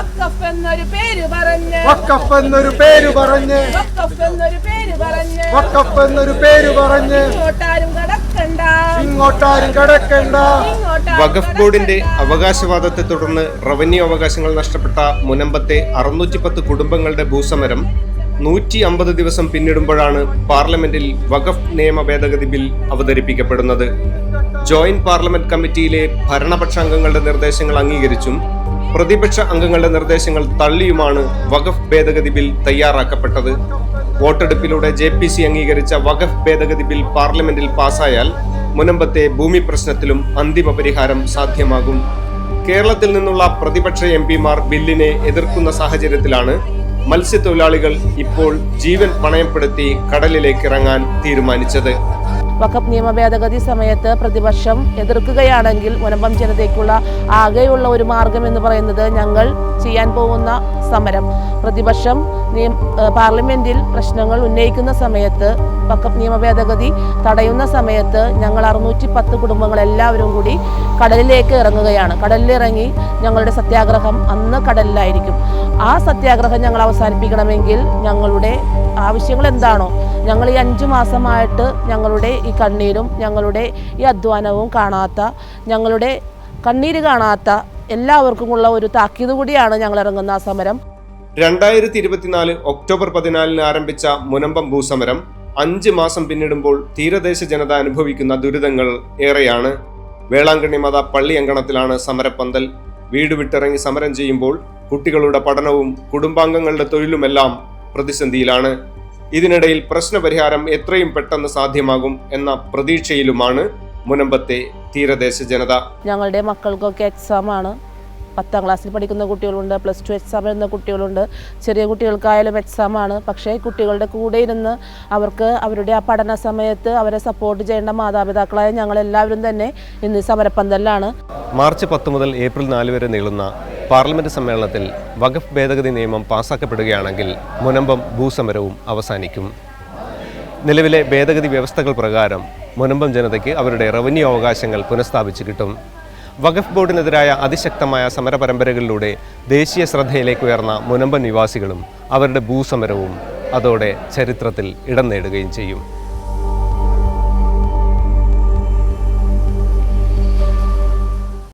വഖഫ് എന്നൊരു പേര് പറഞ്ഞ്. വക്കഫ് എന്നൊരു പേര് പറഞ്ഞ്. വഖഫ് എന്നൊരു പേര് പറഞ്ഞ്. വക്കഫ് എന്നൊരു പേര് പറഞ്ഞ്. ഇങ്ങോട്ടാരും കടക്കണ്ട. ഇങ്ങോട്ടാരും കടക്കണ്ട. വഖഫ് ബോർഡിന്റെ അവകാശവാദത്തെ തുടർന്ന് റവന്യൂ അവകാശങ്ങൾ നഷ്ടപ്പെട്ട മുനമ്പത്തെ അറുന്നൂറ്റി പത്ത് കുടുംബങ്ങളുടെ ഭൂസമരം നൂറ്റി അമ്പത് ദിവസം പിന്നിടുമ്പോഴാണ് പാർലമെന്റിൽ വഖഫ് നിയമ ഭേദഗതി ബിൽ അവതരിപ്പിക്കപ്പെടുന്നത്. ജോയിന്റ് പാർലമെന്റ് കമ്മിറ്റിയിലെ ഭരണപക്ഷാംഗങ്ങളുടെ നിർദ്ദേശങ്ങൾ അംഗീകരിച്ചും പ്രതിപക്ഷ അംഗങ്ങളുടെ നിർദ്ദേശങ്ങൾ തള്ളിയുമാണ് വഖഫ് ഭേദഗതി ബിൽ തയ്യാറാക്കപ്പെട്ടത്. വോട്ടെടുപ്പിലൂടെ ജെ പി സി അംഗീകരിച്ച വഖഫ് ഭേദഗതി ബിൽ പാർലമെന്റിൽ പാസായാൽ മുനമ്പത്തെ ഭൂമി പ്രശ്നത്തിലും അന്തിമ പരിഹാരം സാധ്യമാകും. കേരളത്തിൽ നിന്നുള്ള പ്രതിപക്ഷ എം പിമാർ ബില്ലിനെ എതിർക്കുന്ന സാഹചര്യത്തിലാണ് മത്സ്യത്തൊഴിലാളികൾ ഇപ്പോൾ ജീവൻ പണയപ്പെടുത്തി കടലിലേക്ക് ഇറങ്ങാൻ തീരുമാനിച്ചത്. വഖഫ് നിയമ ഭേദഗതി സമയത്ത് പ്രതിപക്ഷം എതിർക്കുകയാണെങ്കിൽ മുനമ്പം ജനതയ്ക്കുള്ള ആകെയുള്ള ഒരു മാർഗം എന്ന് പറയുന്നത് ഞങ്ങൾ ചെയ്യാൻ പോകുന്ന സമരം. പ്രതിപക്ഷം പാർലമെന്റിൽ പ്രശ്നങ്ങൾ ഉന്നയിക്കുന്ന സമയത്ത് വഖഫ് നിയമ ഭേദഗതി തടയുന്ന സമയത്ത് ഞങ്ങൾ അറുന്നൂറ്റി പത്ത് കുടുംബങ്ങൾ എല്ലാവരും കൂടി കടലിലേക്ക് ഇറങ്ങുകയാണ്. കടലിലിറങ്ങി ഞങ്ങളുടെ സത്യാഗ്രഹം അന്ന് കടലിലായിരിക്കും. ആ സത്യാഗ്രഹം ഞങ്ങൾ അവസാനിപ്പിക്കണമെങ്കിൽ ഞങ്ങളുടെ ആവശ്യങ്ങൾ എന്താണോ ഞങ്ങൾ ഈ അഞ്ചു മാസമായിട്ട് ഞങ്ങളുടെ കണ്ണീരും ഞങ്ങളുടെ ഈ അധ്വാനവും കാണാത്ത ഞങ്ങളുടെ കണ്ണീര് കാണാത്ത എല്ലാവർക്കുമുള്ള ഒരു താക്കീത് കൂടിയാണ് ഞങ്ങൾ ഇറങ്ങുന്ന ആ സമരം. രണ്ടായിരത്തി ഇരുപത്തിനാല് ഒക്ടോബർ പതിനാലിന് ആരംഭിച്ച മുനമ്പം ഭൂസമരം അഞ്ച് മാസം പിന്നിടുമ്പോൾ തീരദേശ ജനത അനുഭവിക്കുന്ന ദുരിതങ്ങൾ ഏറെയാണ്. വേളാങ്കണ്ണി മത പള്ളി അങ്കണത്തിലാണ് സമരപ്പന്തൽ. വീട് വിട്ടിറങ്ങി സമരം ചെയ്യുമ്പോൾ കുട്ടികളുടെ പഠനവും കുടുംബാംഗങ്ങളുടെ തൊഴിലുമെല്ലാം പ്രതിസന്ധിയിലാണ്. ഇതിനിടയിൽ പ്രശ്നപരിഹാരം എത്രയും പെട്ടെന്ന് സാധ്യമാകും എന്ന പ്രതീക്ഷയിലുമാണ് മുനമ്പത്തെ തീരദേശ ജനത. ഞങ്ങളുടെ മക്കൾക്കൊക്കെ ആണ്. പത്താം ക്ലാസ്സിൽ പഠിക്കുന്ന കുട്ടികളുണ്ട് പ്ലസ് ടു എക്സാം എഴുതുന്ന കുട്ടികളുണ്ട്. ചെറിയ കുട്ടികൾക്കായാലും എക്സാമാണ് പക്ഷേ കുട്ടികളുടെ കൂടെ ഇരുന്ന് അവർക്ക് അവരുടെ ആ പഠന സമയത്ത് അവരെ സപ്പോർട്ട് ചെയ്യേണ്ട മാതാപിതാക്കളായ ഞങ്ങളെല്ലാവരും തന്നെ ഇന്ന് സമരപ്പന്തലിലാണ്. മാർച്ച് പത്ത് മുതൽ ഏപ്രിൽ നാല് വരെ നീളുന്ന പാർലമെന്റ് സമ്മേളനത്തിൽ വഖഫ് ഭേദഗതി നിയമം പാസാക്കപ്പെടുകയാണെങ്കിൽ മുനമ്പം ഭൂസമരവും അവസാനിക്കും. നിലവിലെ ഭേദഗതി വ്യവസ്ഥകൾ പ്രകാരം മുനമ്പം ജനതയ്ക്ക് അവരുടെ റവന്യൂ അവകാശങ്ങൾ പുനഃസ്ഥാപിച്ചു കിട്ടും. വഖഫ് ബോർഡിനെതിരായ അതിശക്തമായ സമര സമരപരമ്പരകളിലൂടെ ദേശീയ ശ്രദ്ധയിലേക്ക് ഉയർന്ന മുനമ്പൻ നിവാസികളും അവരുടെ ഭൂസമരവും അതോടെ ചരിത്രത്തിൽ ഇടം നേടുകയും ചെയ്യും.